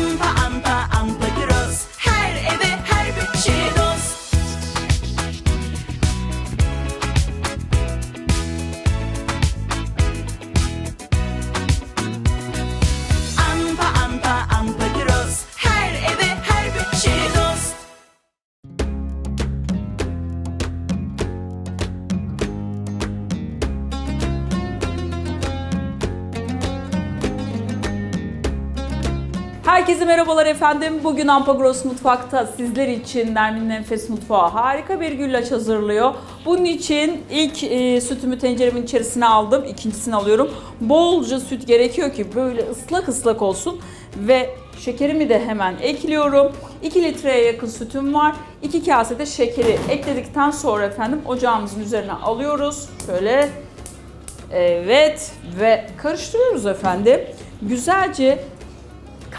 Bye. Herkese merhabalar efendim. Bugün Ampagros Mutfak'ta sizler için Nermin Nefes Mutfağı harika bir güllaç hazırlıyor. Bunun için ilk e, sütümü tenceremin içerisine aldım. İkincisini alıyorum. Bolca süt gerekiyor ki böyle ıslak ıslak olsun. Ve şekerimi de hemen ekliyorum. 2 litreye yakın sütüm var. 2 kase de şekeri ekledikten sonra efendim ocağımızın üzerine alıyoruz. Şöyle Evet ve karıştırıyoruz efendim. Güzelce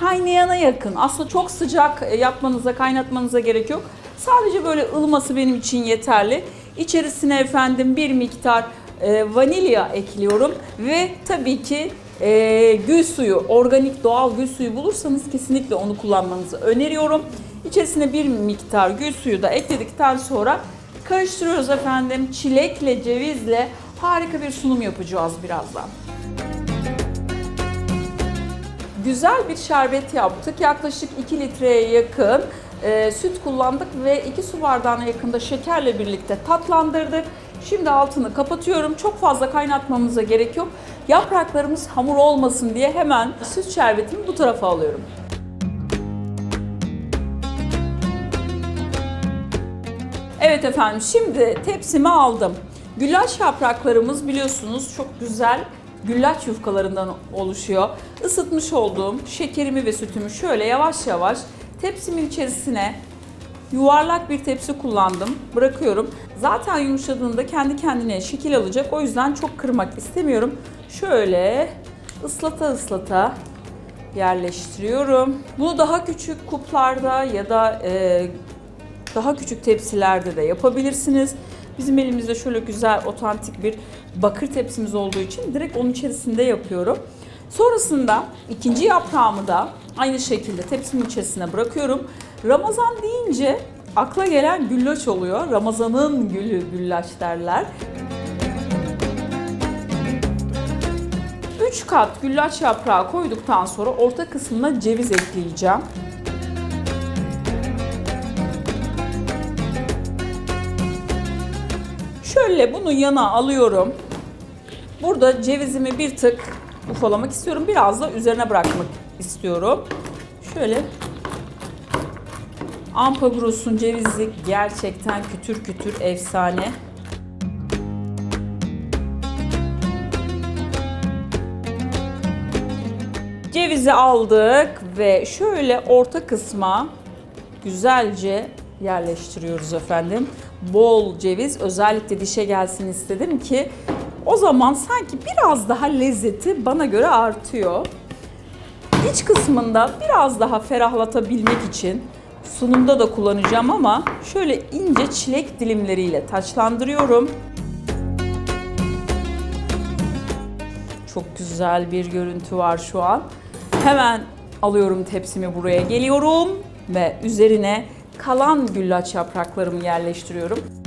kaynayana yakın. Aslında çok sıcak e, yapmanıza, kaynatmanıza gerek yok. Sadece böyle ılıması benim için yeterli. İçerisine efendim bir miktar e, vanilya ekliyorum ve tabii ki e, gül suyu, organik doğal gül suyu bulursanız kesinlikle onu kullanmanızı öneriyorum. İçerisine bir miktar gül suyu da ekledikten sonra karıştırıyoruz efendim. Çilekle, cevizle harika bir sunum yapacağız birazdan. Güzel bir şerbet yaptık. Yaklaşık 2 litreye yakın e, süt kullandık ve 2 su bardağına yakında şekerle birlikte tatlandırdık. Şimdi altını kapatıyorum. Çok fazla kaynatmamıza gerek yok. Yapraklarımız hamur olmasın diye hemen süt şerbetimi bu tarafa alıyorum. Evet efendim şimdi tepsime aldım. Güllaç yapraklarımız biliyorsunuz çok güzel güllaç yufkalarından oluşuyor. Isıtmış olduğum şekerimi ve sütümü şöyle yavaş yavaş tepsimin içerisine yuvarlak bir tepsi kullandım. Bırakıyorum. Zaten yumuşadığında kendi kendine şekil alacak. O yüzden çok kırmak istemiyorum. Şöyle ıslata ıslata yerleştiriyorum. Bunu daha küçük kuplarda ya da e, daha küçük tepsilerde de yapabilirsiniz. Bizim elimizde şöyle güzel, otantik bir bakır tepsimiz olduğu için direkt onun içerisinde yapıyorum. Sonrasında ikinci yaprağımı da aynı şekilde tepsimin içerisine bırakıyorum. Ramazan deyince akla gelen güllaç oluyor. Ramazanın gülü güllaç derler. 3 kat güllaç yaprağı koyduktan sonra orta kısmına ceviz ekleyeceğim. Şöyle bunu yana alıyorum. Burada cevizimi bir tık ufalamak istiyorum. Biraz da üzerine bırakmak istiyorum. Şöyle Ampagros'un cevizi gerçekten kütür kütür efsane. Cevizi aldık ve şöyle orta kısma güzelce yerleştiriyoruz efendim. Bol ceviz özellikle dişe gelsin istedim ki o zaman sanki biraz daha lezzeti bana göre artıyor. İç kısmında biraz daha ferahlatabilmek için sunumda da kullanacağım ama şöyle ince çilek dilimleriyle taçlandırıyorum. Çok güzel bir görüntü var şu an. Hemen alıyorum tepsimi buraya geliyorum ve üzerine kalan güllaç yapraklarımı yerleştiriyorum.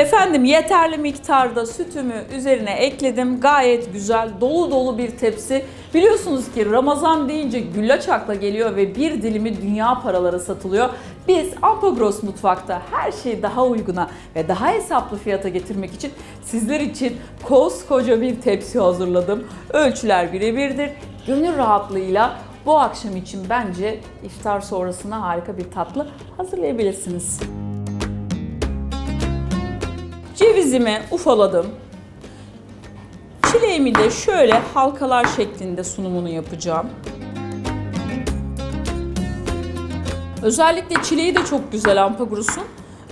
Efendim yeterli miktarda sütümü üzerine ekledim. Gayet güzel dolu dolu bir tepsi. Biliyorsunuz ki Ramazan deyince güllaç akla geliyor ve bir dilimi dünya paraları satılıyor. Biz Ampagros Mutfak'ta her şeyi daha uyguna ve daha hesaplı fiyata getirmek için sizler için koskoca bir tepsi hazırladım. Ölçüler birebirdir. Gönül rahatlığıyla bu akşam için bence iftar sonrasına harika bir tatlı hazırlayabilirsiniz. Cevizimi ufaladım. Çileğimi de şöyle halkalar şeklinde sunumunu yapacağım. Özellikle çileği de çok güzel Ampagurus'un.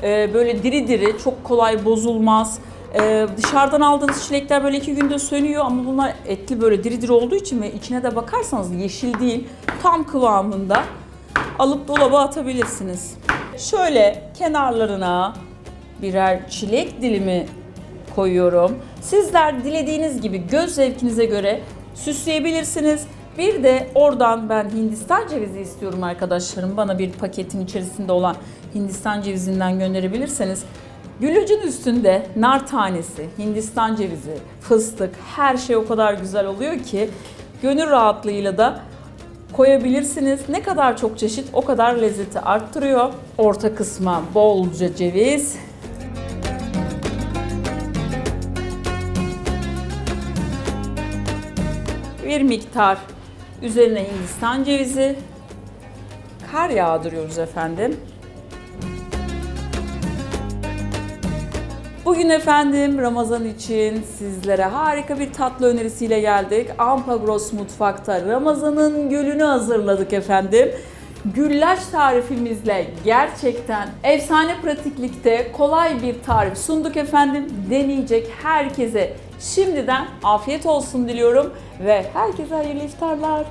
Ee, böyle diri diri, çok kolay bozulmaz. Ee, dışarıdan aldığınız çilekler böyle iki günde sönüyor ama bunlar etli böyle diri diri olduğu için ve içine de bakarsanız yeşil değil, tam kıvamında alıp dolaba atabilirsiniz. Şöyle kenarlarına birer çilek dilimi koyuyorum. Sizler dilediğiniz gibi göz zevkinize göre süsleyebilirsiniz. Bir de oradan ben Hindistan cevizi istiyorum arkadaşlarım. Bana bir paketin içerisinde olan Hindistan cevizinden gönderebilirseniz Güllacın üstünde nar tanesi, Hindistan cevizi, fıstık her şey o kadar güzel oluyor ki gönül rahatlığıyla da koyabilirsiniz. Ne kadar çok çeşit o kadar lezzeti arttırıyor. Orta kısma bolca ceviz. Bir miktar üzerine Hindistan cevizi. Kar yağdırıyoruz efendim. Bugün efendim Ramazan için sizlere harika bir tatlı önerisiyle geldik. Ampagros Mutfak'ta Ramazan'ın gölünü hazırladık efendim. Güllaç tarifimizle gerçekten efsane pratiklikte kolay bir tarif sunduk efendim. Deneyecek herkese şimdiden afiyet olsun diliyorum ve herkese hayırlı iftarlar.